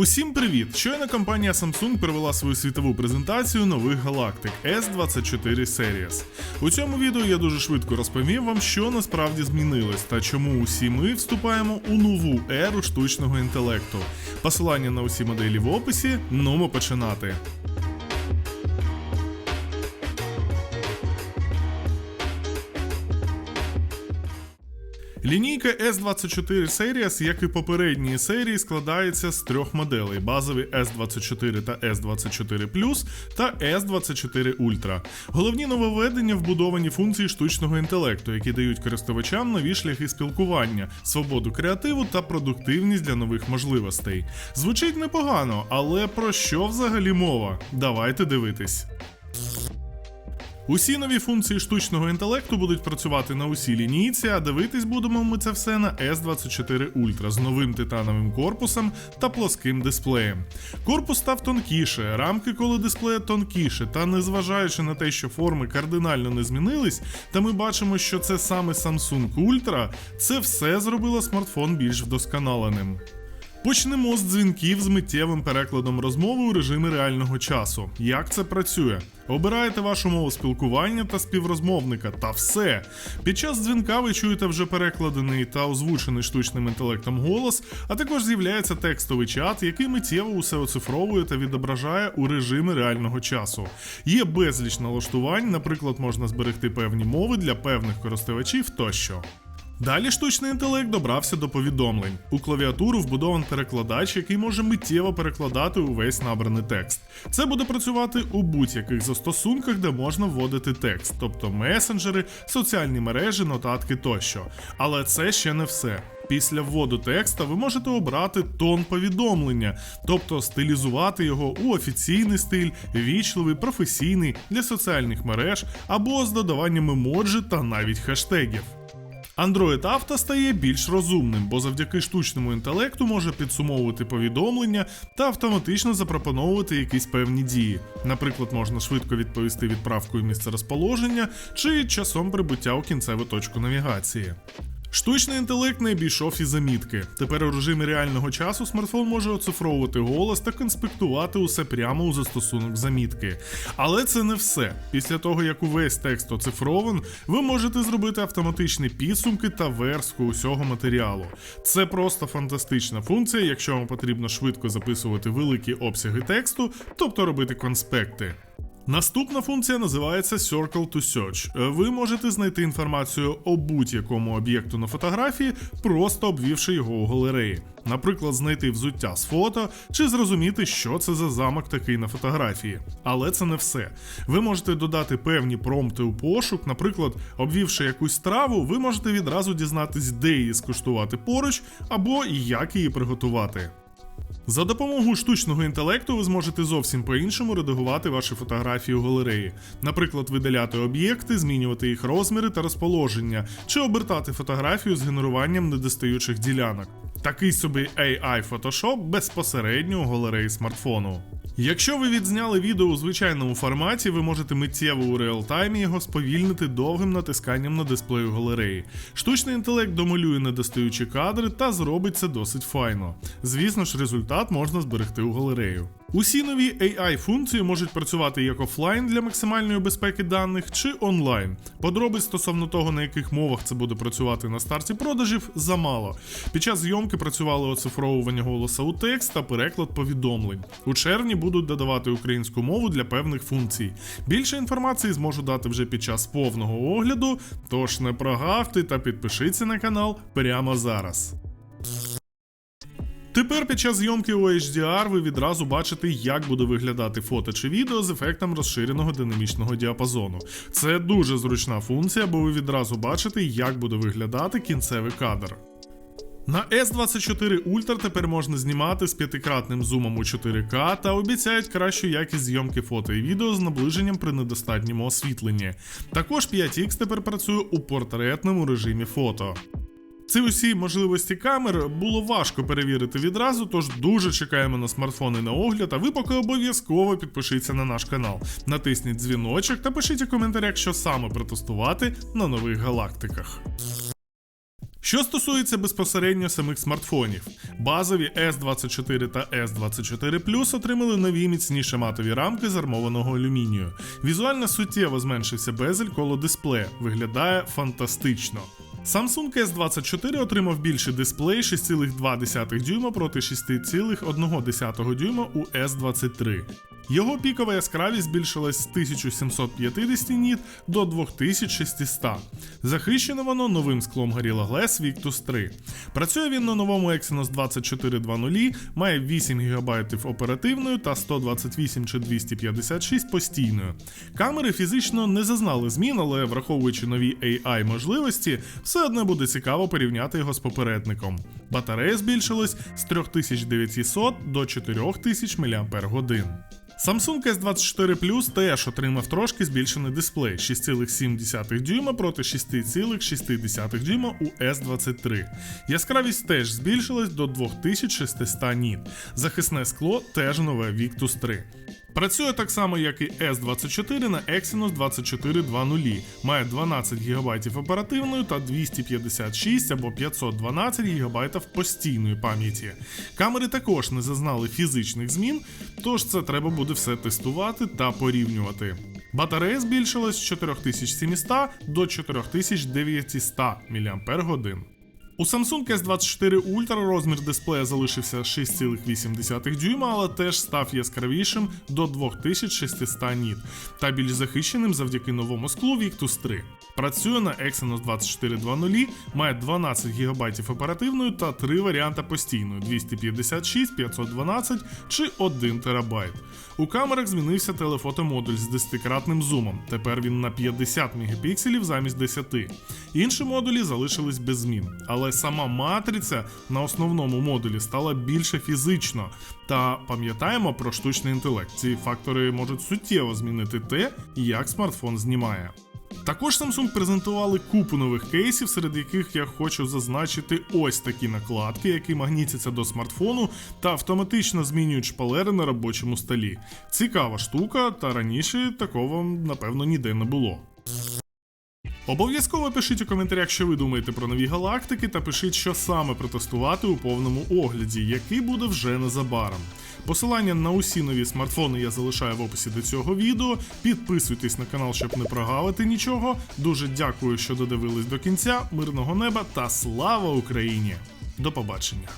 Усім привіт! Щойно компанія Samsung провела свою світову презентацію нових галактик S24 Series. У цьому відео я дуже швидко розповім вам, що насправді змінилось та чому усі ми вступаємо у нову еру штучного інтелекту. Посилання на усі моделі в описі. Нумо починати. Лінійка S24 Series, як і попередні серії, складається з трьох моделей: базові S24 та S24 Plus та S24 Ultra. Головні нововведення вбудовані функції штучного інтелекту, які дають користувачам нові шляхи спілкування, свободу креативу та продуктивність для нових можливостей. Звучить непогано, але про що взагалі мова? Давайте дивитись. Усі нові функції штучного інтелекту будуть працювати на усій лінійці, а дивитись будемо ми це все на S24 Ultra з новим титановим корпусом та плоским дисплеєм. Корпус став тонкіше, рамки коло дисплея тонкіше, та незважаючи на те, що форми кардинально не змінились, та ми бачимо, що це саме Samsung Ultra, це все зробило смартфон більш вдосконаленим. Почнемо з дзвінків з миттєвим перекладом розмови у режимі реального часу. Як це працює? Обираєте вашу мову спілкування та співрозмовника, та все. Під час дзвінка ви чуєте вже перекладений та озвучений штучним інтелектом голос, а також з'являється текстовий чат, який миттєво усе оцифровує та відображає у режимі реального часу. Є безліч налаштувань, наприклад, можна зберегти певні мови для певних користувачів тощо. Далі штучний інтелект добрався до повідомлень. У клавіатуру вбудований перекладач, який може миттєво перекладати увесь набраний текст. Це буде працювати у будь-яких застосунках, де можна вводити текст, тобто месенджери, соціальні мережі, нотатки тощо. Але це ще не все. Після вводу текста ви можете обрати тон повідомлення, тобто стилізувати його у офіційний стиль, вічливий, професійний для соціальних мереж або з додаванням емоджі та навіть хештегів. Android Auto стає більш розумним, бо завдяки штучному інтелекту може підсумовувати повідомлення та автоматично запропоновувати якісь певні дії. Наприклад, можна швидко відповісти відправкою місце розположення чи часом прибуття у кінцеву точку навігації. Штучний інтелект не обійшов і замітки. Тепер у режимі реального часу смартфон може оцифровувати голос та конспектувати усе прямо у застосунок замітки. Але це не все. Після того, як увесь текст оцифрован, ви можете зробити автоматичні підсумки та верстку усього матеріалу. Це просто фантастична функція, якщо вам потрібно швидко записувати великі обсяги тексту, тобто робити конспекти. Наступна функція називається Circle to Search. Ви можете знайти інформацію о будь-якому об'єкту на фотографії, просто обвівши його у галереї. Наприклад, знайти взуття з фото чи зрозуміти, що це за замок такий на фотографії. Але це не все. Ви можете додати певні промпти у пошук, наприклад, обвівши якусь страву, ви можете відразу дізнатись, де її скуштувати поруч, або як її приготувати. За допомогою штучного інтелекту ви зможете зовсім по-іншому редагувати ваші фотографії у галереї. Наприклад, видаляти об'єкти, змінювати їх розміри та розположення, чи обертати фотографію з генеруванням недостаючих ділянок. Такий собі AI Photoshop безпосередньо у галереї смартфону. Якщо ви відзняли відео у звичайному форматі, ви можете миттєво у реалтаймі його сповільнити довгим натисканням на дисплею галереї. Штучний інтелект домалює недостаючі кадри та зробить це досить файно. Звісно ж, результат можна зберегти у галерею. Усі нові AI функції можуть працювати як офлайн для максимальної безпеки даних чи онлайн. Подробиць стосовно того, на яких мовах це буде працювати на старті продажів, замало. Під час зйомки працювали оцифровування голоса у текст та переклад повідомлень. У червні будуть додавати українську мову для певних функцій. Більше інформації зможу дати вже під час повного огляду, тож не прогавте та підпишіться на канал прямо зараз. Тепер під час зйомки у HDR ви відразу бачите, як буде виглядати фото чи відео з ефектом розширеного динамічного діапазону. Це дуже зручна функція, бо ви відразу бачите, як буде виглядати кінцевий кадр. На S24 Ultra тепер можна знімати з п'ятикратним зумом у 4К та обіцяють кращу якість зйомки фото і відео з наближенням при недостатньому освітленні. Також 5X тепер працює у портретному режимі фото. Ці усі можливості камер було важко перевірити відразу, тож дуже чекаємо на смартфони на огляд. А ви поки обов'язково підпишіться на наш канал, натисніть дзвіночок та пишіть у коментарях, що саме протестувати на нових галактиках. Що стосується безпосередньо самих смартфонів, базові S24 та S24 Plus отримали нові міцніші матові рамки з армованого алюмінію. Візуально суттєво зменшився безель коло дисплея, виглядає фантастично. Samsung S24 отримав більший дисплей 6,2 дюйма проти 6,1 дюйма у S23. Його пікова яскравість збільшилась з 1750 ніт до 2600. Захищено воно новим склом Gorilla Glass Victus 3. Працює він на новому Exynos 2420, має 8 ГБ оперативною та 128 чи 256 постійною. Камери фізично не зазнали змін, але враховуючи нові AI можливості, все одно буде цікаво порівняти його з попередником. Батарея збільшилась з 3900 до 4000 мАч. Samsung S24 Plus теж отримав трошки збільшений дисплей 6,7 дюйма проти 6,6 дюйма у S23. Яскравість теж збільшилась до 2600 ніт. Захисне скло теж нове Victus 3. Працює так само, як і S24 на Exynos 2420. Має 12 ГБ оперативної та 256 або 512 ГБ постійної пам'яті. Камери також не зазнали фізичних змін, тож це треба буде все тестувати та порівнювати. Батарея збільшилась з 4700 до 4900 мАч. У Samsung S24 Ultra розмір дисплея залишився 6,8 дюйма, але теж став яскравішим до 2600 ніт та більш захищеним завдяки новому склу Victus 3. Працює на Exynos 2420, має 12 ГБ оперативної та 3 варіанти постійної 256, 512 чи 1 ТБ. У камерах змінився телефотомодуль з 10-кратним зумом. Тепер він на 50 мегапікселів замість 10. Інші модулі залишились без змін, сама матриця на основному модулі стала більше фізично. Та пам'ятаємо про штучний інтелект. Ці фактори можуть суттєво змінити те, як смартфон знімає. Також Samsung презентували купу нових кейсів, серед яких я хочу зазначити ось такі накладки, які магнітяться до смартфону та автоматично змінюють шпалери на робочому столі. Цікава штука, та раніше такого напевно ніде не було. Обов'язково пишіть у коментарях, що ви думаєте про нові галактики, та пишіть, що саме протестувати у повному огляді, який буде вже незабаром. Посилання на усі нові смартфони я залишаю в описі до цього відео. Підписуйтесь на канал, щоб не прогавити нічого. Дуже дякую, що додивились до кінця. Мирного неба та слава Україні! До побачення!